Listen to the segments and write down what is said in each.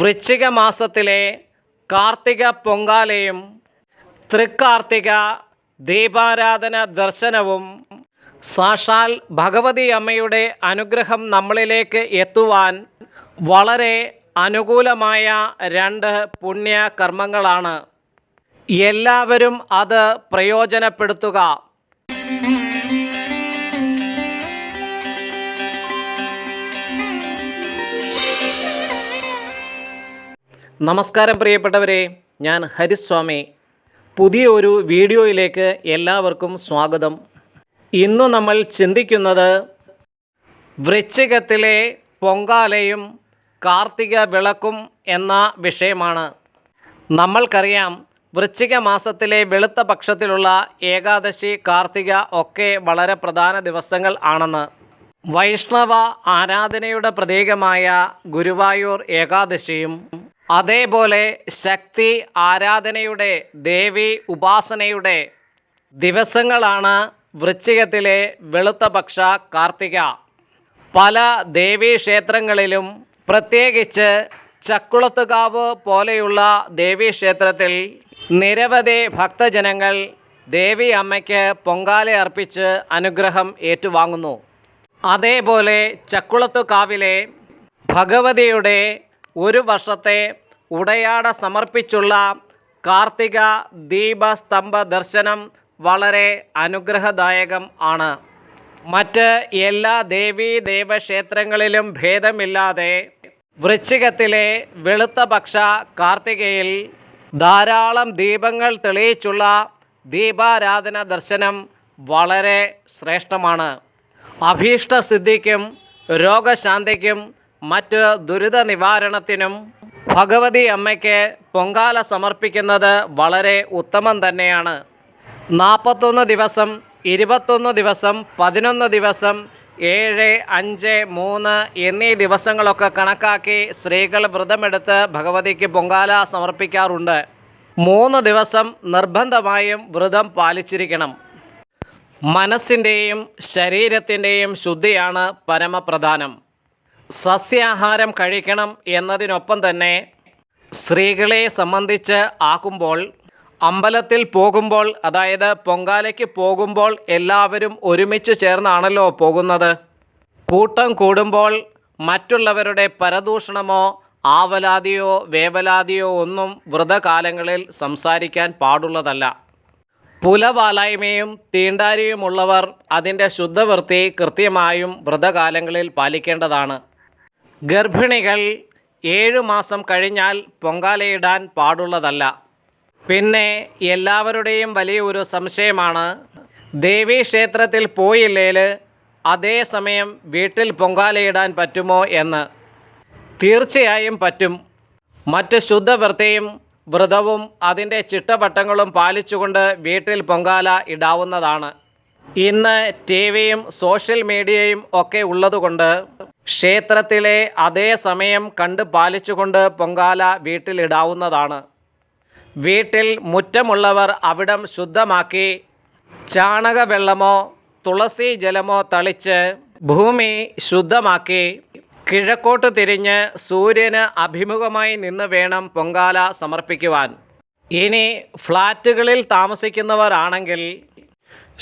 വൃശ്ചിക മാസത്തിലെ കാർത്തിക പൊങ്കാലയും തൃക്കാർത്തിക ദീപാരാധന ദർശനവും സാക്ഷാൽ ഭഗവതി അമ്മയുടെ അനുഗ്രഹം നമ്മളിലേക്ക് എത്തുവാൻ വളരെ അനുകൂലമായ രണ്ട് പുണ്യ കർമ്മങ്ങളാണ്. എല്ലാവരും അത് പ്രയോജനപ്പെടുത്തുക. നമസ്കാരം പ്രിയപ്പെട്ടവരെ ഞാൻ ഹരിസ്വാമി. പുതിയ ഒരു വീഡിയോയിലേക്ക് എല്ലാവർക്കും സ്വാഗതം. ഇന്നു നമ്മൾ ചിന്തിക്കുന്നത് വൃശ്ചികത്തിലെ പൊങ്കാലയും കാർത്തിക വിളക്കും എന്ന വിഷയമാണ്. നമ്മൾക്കറിയാം വൃശ്ചിക മാസത്തിലെ വെളുത്ത പക്ഷത്തിലുള്ള ഏകാദശി കാർത്തിക ഒക്കെ വളരെ പ്രധാന ദിവസങ്ങൾ ആണെന്ന്. വൈഷ്ണവ ആരാധനയുടെ പ്രതീകമായ ഗുരുവായൂർ ഏകാദശിയും അതേപോലെ ശക്തി ആരാധനയുടെ ദേവി ഉപാസനയുടെ ദിവസങ്ങളാണ് വൃശ്ചികത്തിലെ വെളുത്തപക്ഷ കാർത്തിക. പല ദേവീക്ഷേത്രങ്ങളിലും പ്രത്യേകിച്ച് ചക്കുളത്തുകാവ് പോലെയുള്ള ദേവീക്ഷേത്രത്തിൽ നിരവധി ഭക്തജനങ്ങൾ ദേവി അമ്മയ്ക്ക് പൊങ്കാല അർപ്പിച്ച് അനുഗ്രഹം ഏറ്റുവാങ്ങുന്നു. അതേപോലെ ചക്കുളത്തുകാവിലെ ഭഗവതിയുടെ ഒരു വർഷത്തെ ഉടയാട സമർപ്പിച്ചുള്ള കാർത്തിക ദീപസ്തംഭ ദർശനം വളരെ അനുഗ്രഹദായകം ആണ്. മറ്റ് എല്ലാ ദേവീ ദേവക്ഷേത്രങ്ങളിലും ഭേദമില്ലാതെ വൃശ്ചികത്തിലെ വെളുത്ത പക്ഷ കാർത്തികയിൽ ധാരാളം ദീപങ്ങൾ തെളിയിച്ചുള്ള ദീപാരാധന ദർശനം വളരെ ശ്രേഷ്ഠമാണ്. അഭീഷ്ടസിദ്ധിക്കും രോഗശാന്തിക്കും മറ്റ് ദുരിത നിവാരണത്തിനും ഭഗവതി അമ്മയ്ക്ക് പൊങ്കാല സമർപ്പിക്കുന്നത് വളരെ ഉത്തമം തന്നെയാണ്. നാൽപ്പത്തൊന്ന് ദിവസം ഇരുപത്തൊന്ന് ദിവസം പതിനൊന്ന് ദിവസം ഏഴ് അഞ്ച് മൂന്ന് എന്നീ ദിവസങ്ങളൊക്കെ കണക്കാക്കി സ്ത്രീകൾ വ്രതമെടുത്ത് ഭഗവതിക്ക് പൊങ്കാല സമർപ്പിക്കാറുണ്ട്. മൂന്ന് ദിവസം നിർബന്ധമായും വ്രതം പാലിച്ചിരിക്കണം. മനസ്സിന്റെയും ശരീരത്തിന്റെയും ശുദ്ധിയാണ് പരമപ്രധാനം. സസ്യാഹാരം കഴിക്കണം എന്നതിനൊപ്പം തന്നെ സ്ത്രീകളെ സംബന്ധിച്ച് ആക്കുമ്പോൾ അമ്പലത്തിൽ പോകുമ്പോൾ അതായത് പൊങ്കാലയ്ക്ക് പോകുമ്പോൾ എല്ലാവരും ഒരുമിച്ച് ചേർന്നാണല്ലോ പോകുന്നത്. കൂട്ടം കൂടുമ്പോൾ മറ്റുള്ളവരുടെ പരദൂഷണമോ ആവലാതിയോ വേവലാതിയോ ഒന്നും വ്രതകാലങ്ങളിൽ സംസാരിക്കാൻ പാടുള്ളതല്ല. പുലവാലായ്മയും തീണ്ടാരിയുമുള്ളവർ അതിന്റെ ശുദ്ധവൃത്തി കൃത്യമായും വ്രതകാലങ്ങളിൽ പാലിക്കേണ്ടതാണ്. ഗർഭിണികൾ ഏഴു മാസം കഴിഞ്ഞാൽ പൊങ്കാലയിടാൻ പാടുള്ളതല്ല. പിന്നെ എല്ലാവരുടെയും വലിയ ഒരു സംശയമാണ് ദേവീ ക്ഷേത്രത്തിൽ പോയില്ലേൽ അതേസമയം വീട്ടിൽ പൊങ്കാലയിടാൻ പറ്റുമോ എന്ന്. തീർച്ചയായും പറ്റും. മറ്റ് ശുദ്ധവൃത്തിയും വ്രതവും അതിന്റെ ചിട്ടവട്ടങ്ങളും പാലിച്ചുകൊണ്ട് വീട്ടിൽ പൊങ്കാല ഇടാവുന്നതാണ്. ഇന്ന് ടി വിയും സോഷ്യൽ മീഡിയയും ഒക്കെ ഉള്ളതുകൊണ്ട് ക്ഷേത്രത്തിലെ അതേ സമയം കണ്ട് പാലിച്ചുകൊണ്ട് പൊങ്കാല വീട്ടിലിടാവുന്നതാണ്. വീട്ടിൽ മുറ്റമുള്ളവർ അവിടം ശുദ്ധമാക്കി ചാണകവെള്ളമോ തുളസി ജലമോ തളിച്ച് ഭൂമി ശുദ്ധമാക്കി കിഴക്കോട്ട് തിരിഞ്ഞ് സൂര്യന് അഭിമുഖമായി നിന്ന് വേണം പൊങ്കാല സമർപ്പിക്കുവാൻ. ഇനി ഫ്ലാറ്റുകളിൽ താമസിക്കുന്നവരാണെങ്കിൽ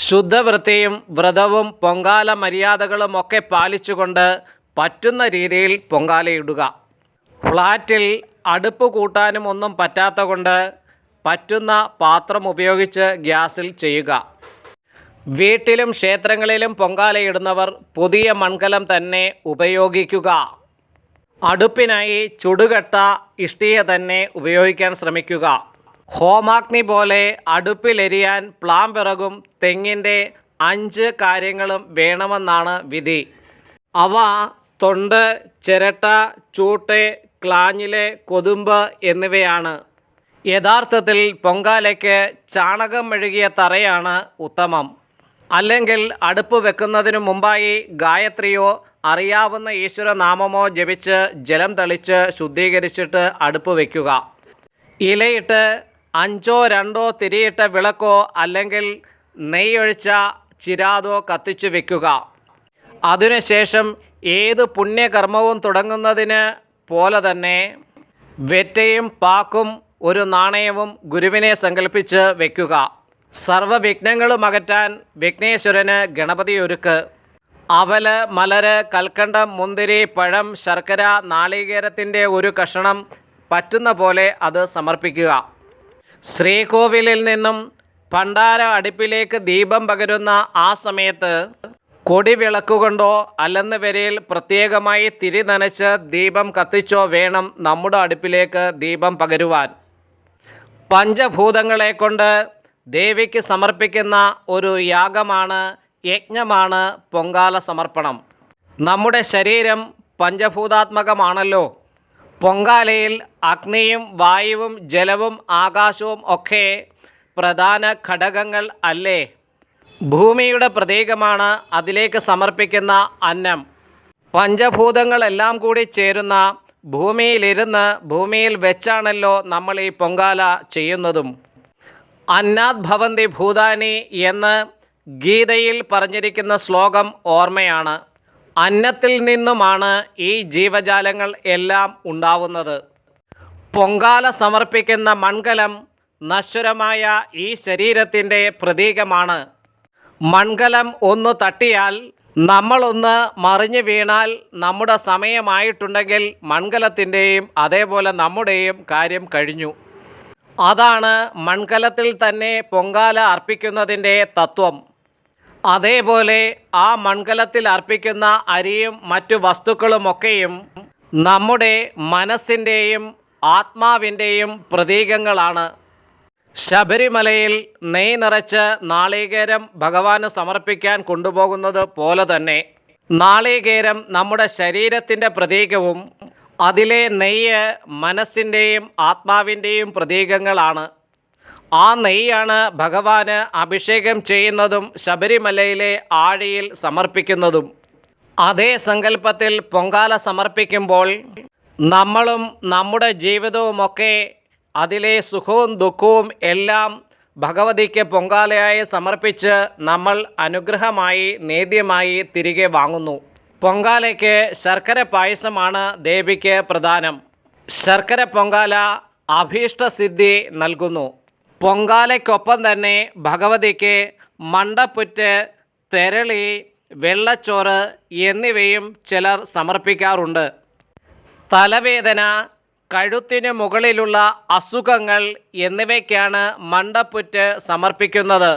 ശുദ്ധവൃത്തിയും വ്രതവും പൊങ്കാല മര്യാദകളും ഒക്കെ പാലിച്ചുകൊണ്ട് പറ്റുന്ന രീതിയിൽ പൊങ്കാലയിടുക. ഫ്ലാറ്റിൽ അടുപ്പ് കൂട്ടാനും ഒന്നും പറ്റാത്ത കൊണ്ട് പറ്റുന്ന പാത്രം ഉപയോഗിച്ച് ഗ്യാസിൽ ചെയ്യുക. വീട്ടിലും ക്ഷേത്രങ്ങളിലും പൊങ്കാലയിടുന്നവർ പുതിയ മൺകലം തന്നെ ഉപയോഗിക്കുക. അടുപ്പിനായി ചുടുകട്ട ഇഷ്ടിക തന്നെ ഉപയോഗിക്കാൻ ശ്രമിക്കുക. ഹോമാഗ്നി പോലെ അടുപ്പിലെരിയാൻ പ്ലാം പിറകും തെങ്ങിന്റെ അഞ്ച് കാര്യങ്ങളും വേണമെന്നാണ് വിധി. അവ തൊണ്ട് ചിരട്ട ചൂട്ട് ക്ലാഞ്ഞിലെ കൊതുമ്പ് എന്നിവയാണ്. യഥാർത്ഥത്തിൽ പൊങ്കാലയ്ക്ക് ചാണകം മെഴുകിയ തറയാണ് ഉത്തമം. അല്ലെങ്കിൽ അടുപ്പ് വെക്കുന്നതിനു മുമ്പായി ഗായത്രിയോ അറിയാവുന്ന ഈശ്വരനാമമോ ജപിച്ച് ജലം തളിച്ച് ശുദ്ധീകരിച്ചിട്ട് അടുപ്പ് വയ്ക്കുക ഇലയിട്ട് അഞ്ചോ രണ്ടോ തിരിയിട്ട വിളക്കോ അല്ലെങ്കിൽ നെയ്യൊഴിച്ച ചിരാതോ കത്തിച്ചു വെക്കുക. അതിനുശേഷം ഏത് പുണ്യകർമ്മവും തുടങ്ങുന്നതിന് പോലെ തന്നെ വെറ്റയും പാക്കും ഒരു നാണയവും ഗുരുവിനെ സങ്കല്പിച്ച് വയ്ക്കുക സർവവിഘ്നങ്ങളും അകറ്റാൻ വിഘ്നേശ്വരന് ഗണപതി ഒരുക്ക് അവൽ മലര് കൽക്കണ്ടം മുന്തിരി പഴം ശർക്കര നാളികേരത്തിന്റെ ഒരു കഷണം പറ്റുന്ന പോലെ അത് സമർപ്പിക്കുക. ശ്രീകോവിലിൽ നിന്നും ഭണ്ഡാര അടുപ്പിലേക്ക് ദീപം പകരുന്ന ആ സമയത്ത് കൊടി വിളക്കുകൊണ്ടോ അല്ലെന്ന് വരയിൽ പ്രത്യേകമായി തിരി നനച്ച് ദീപം കത്തിച്ചോ വേണം നമ്മുടെ അടുപ്പിലേക്ക് ദീപം പകരുവാൻ. പഞ്ചഭൂതങ്ങളെ കൊണ്ട് ദേവിക്ക് സമർപ്പിക്കുന്ന ഒരു യാഗമാണ് യജ്ഞമാണ് പൊങ്കാല സമർപ്പണം. നമ്മുടെ ശരീരം പഞ്ചഭൂതാത്മകമാണല്ലോ. പൊങ്കാലയിൽ അഗ്നിയും വായുവും ജലവും ആകാശവും ഒക്കെ പ്രധാന ഘടകങ്ങൾ അല്ലേ? ഭൂമിയുടെ പ്രതീകമാണ് അതിലേക്ക് സമർപ്പിക്കുന്ന അന്നം. പഞ്ചഭൂതങ്ങളെല്ലാം കൂടി ചേരുന്ന ഭൂമിയിലിരുന്ന് ഭൂമിയിൽ വെച്ചാണല്ലോ നമ്മൾ ഈ പൊങ്കാല ചെയ്യുന്നതും. അന്നാത് ഭവന്തി ഭൂതാനി എന്ന് ഗീതയിൽ പറഞ്ഞിരിക്കുന്ന ശ്ലോകം ഓർമ്മയാണ്. അന്നത്തിൽ നിന്നുമാണ് ഈ ജീവജാലങ്ങൾ എല്ലാം ഉണ്ടാവുന്നത്. പൊങ്കാല സമർപ്പിക്കുന്ന മൺകലം നശ്വരമായ ഈ ശരീരത്തിന്റെ പ്രതീകമാണ്. മൺകലം ഒന്ന് തട്ടിയാൽ നമ്മളൊന്ന് മറിഞ്ഞു വീണാൽ നമ്മുടെ സമയമായിട്ടുണ്ടെങ്കിൽ മൺകലത്തിന്റെയും അതേപോലെ നമ്മുടെയും കാര്യം കഴിഞ്ഞു. അതാണ് മൺകലത്തിൽ തന്നെ പൊങ്കാല അർപ്പിക്കുന്നതിന്റെ തത്വം. അതേപോലെ ആ മൺകലത്തിൽ അർപ്പിക്കുന്ന അരിയും മറ്റു വസ്തുക്കളുമൊക്കെയും നമ്മുടെ മനസ്സിന്റെയും ആത്മാവിന്റെയും പ്രതീകങ്ങളാണ്. ശബരിമലയിൽ നെയ് നിറച്ച് നാളികേരം ഭഗവാന് സമർപ്പിക്കാൻ കൊണ്ടുപോകുന്നത് പോലെ തന്നെ നാളികേരം നമ്മുടെ ശരീരത്തിന്റെ പ്രതീകവും അതിലെ നെയ്യ് മനസ്സിന്റെയും ആത്മാവിന്റെയും പ്രതീകങ്ങളാണ്. ആ നെയ്യാണ് ഭഗവാന് അഭിഷേകം ചെയ്യുന്നതും ശബരിമലയിലെ ആഴിയിൽ സമർപ്പിക്കുന്നതും. അതേ സങ്കല്പത്തിൽ പൊങ്കാല സമർപ്പിക്കുമ്പോൾ നമ്മളും നമ്മുടെ ജീവിതവുമൊക്കെ അതിലെ സുഖവും ദുഃഖവും എല്ലാം ഭഗവതിക്ക് പൊങ്കാലയായി സമർപ്പിച്ച് നമ്മൾ അനുഗ്രഹമായി നേദ്യമായി തിരികെ വാങ്ങുന്നു. പൊങ്കാലയ്ക്ക് ശർക്കര പായസമാണ് ദേവിക്ക് പ്രധാനം ശർക്കര പൊങ്കാല അഭീഷ്ടസിദ്ധി നൽകുന്നു. പൊങ്കാലയ്ക്കൊപ്പം തന്നെ ഭഗവതിക്ക് മണ്ടപ്പുറ്റ് തെരളി വെള്ളച്ചോറ് എന്നിവയും ചിലർ സമർപ്പിക്കാറുണ്ട്. തലവേദന കഴുത്തിന് മുകളിലുള്ള അസുഖങ്ങൾ എന്നിവയ്ക്കാണ് മണ്ടപ്പുറ്റ് സമർപ്പിക്കുന്നത്.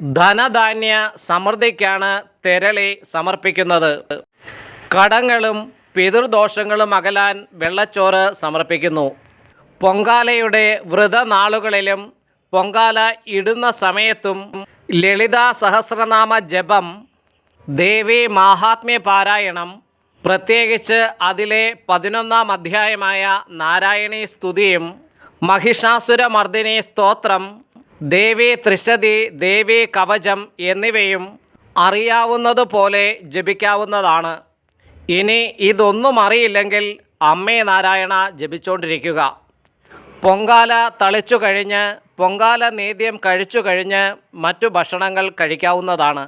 ധനധാന്യ സമൃദ്ധിക്കാണ് തെരളി സമർപ്പിക്കുന്നത്. കടങ്ങളും പിതൃദോഷങ്ങളും അകലാൻ വെള്ളച്ചോറ് സമർപ്പിക്കുന്നു. പൊങ്കാലയുടെ വ്രതനാളുകളിലും പൊങ്കാല ഇടുന്ന സമയത്തും ലളിതാ സഹസ്രനാമ ജപം ദേവി മാഹാത്മ്യ പാരായണം പ്രത്യേകിച്ച് അതിലെ പതിനൊന്നാം അധ്യായമായ നാരായണീ സ്തുതിയും മഹിഷാസുരമർദിനി സ്തോത്രം ദേവി ത്രിശതി ദേവി കവചം എന്നിവയും അറിയാവുന്നതുപോലെ ജപിക്കാവുന്നതാണ്. ഇനി ഇതൊന്നും അറിയില്ലെങ്കിൽ അമ്മേ നാരായണ ജപിച്ചുകൊണ്ടിരിക്കുക പൊങ്കാല തളിച്ചു കഴിഞ്ഞ് പൊങ്കാല നേദ്യം കഴിച്ചു കഴിഞ്ഞ് മറ്റു ഭക്ഷണങ്ങൾ കഴിക്കാവുന്നതാണ്.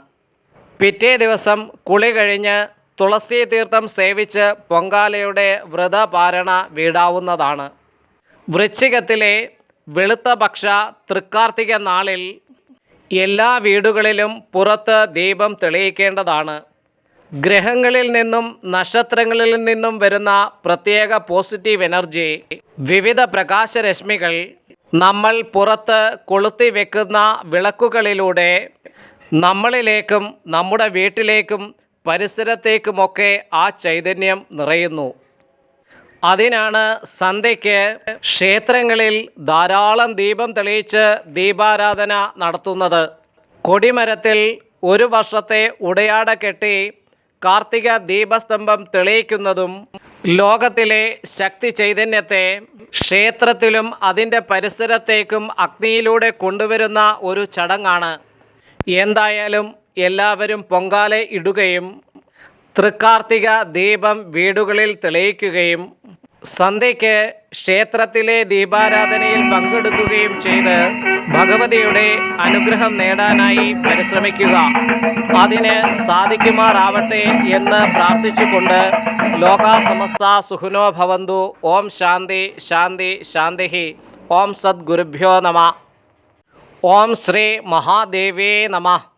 പിറ്റേ ദിവസം കുളി കഴിഞ്ഞ് തുളസി തീർത്ഥം സേവിച്ച് പൊങ്കാലയുടെ വ്രതപാരണ വീടാവുന്നതാണ്. വൃശ്ചികത്തിലെ വെളുത്ത പക്ഷ തൃക്കാർത്തിക നാളിൽ എല്ലാ വീടുകളിലും പുറത്ത് ദീപം തെളിയിക്കേണ്ടതാണ്. ഗ്രഹങ്ങളിൽ നിന്നും നക്ഷത്രങ്ങളിൽ നിന്നും വരുന്ന പ്രത്യേക പോസിറ്റീവ് എനർജി വിവിധ പ്രകാശരശ്മികൾ നമ്മൾ പുറത്ത് കൊളുത്തി വെക്കുന്ന വിളക്കുകളിലൂടെ നമ്മളിലേക്കും നമ്മുടെ വീട്ടിലേക്കും പരിസരത്തേക്കുമൊക്കെ ആ ചൈതന്യം നിറയുന്നു. അതിനാണ് സന്ധ്യയ്ക്ക് ക്ഷേത്രങ്ങളിൽ ധാരാളം ദീപം തെളിയിച്ച് ദീപാരാധന നടത്തുന്നത്. കൊടിമരത്തിൽ ഒരു വർഷത്തെ ഉടയാട കെട്ടി കാർത്തിക ദീപസ്തംഭം തെളിയിക്കുന്നതും ലോകത്തിലെ ശക്തി ചൈതന്യത്തെ ക്ഷേത്രത്തിലും അതിന്റെ പരിസരത്തേക്കും അഗ്നിയിലൂടെ കൊണ്ടുവരുന്ന ഒരു ചടങ്ങാണ്. എന്തായാലും എല്ലാവരും പൊങ്കാല ഇടുകയും തൃക്കാർത്തിക ദീപം വീടുകളിൽ തെളിയിക്കുകയും സന്ധ്യയ്ക്ക് ക്ഷേത്രത്തിലെ ദീപാരാധനയിൽ പങ്കെടുക്കുകയും ചെയ്ത് ഭഗവതിയുടെ അനുഗ്രഹം നേടാനായി പരിശ്രമിക്കുക. അതിന് സാധിക്കുമാറാവട്ടെ എന്ന് പ്രാർത്ഥിച്ചുകൊണ്ട് ലോകാസമസ്ത സുഖനോ ഭവന്തു. ഓം ശാന്തി ശാന്തി ശാന്തി ഓം സദ്ഗുരുഭ്യോ നമ. ഓം ശ്രീ മഹാദേവേ നമഃ.